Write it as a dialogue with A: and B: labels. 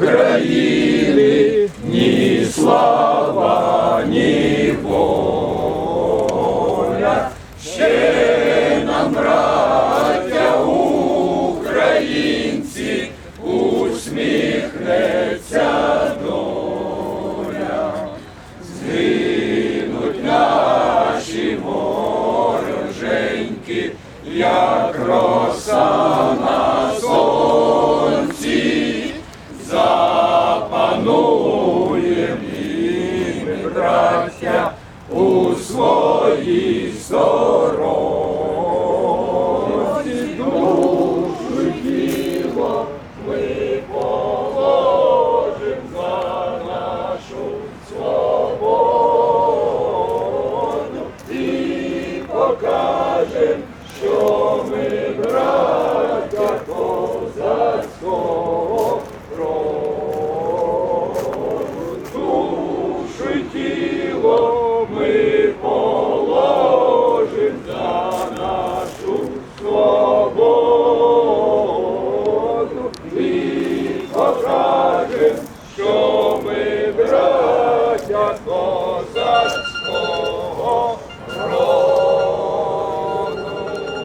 A: України, ні слава, ні воля. Ще нам, браття українці, усміхнеться доля. Згинуть наші вороженьки, як роса запануєм і ми, у своїй сторонці. Душу й тіло ми положим за нашу свободу і покажем, що ми покажем, що ми браття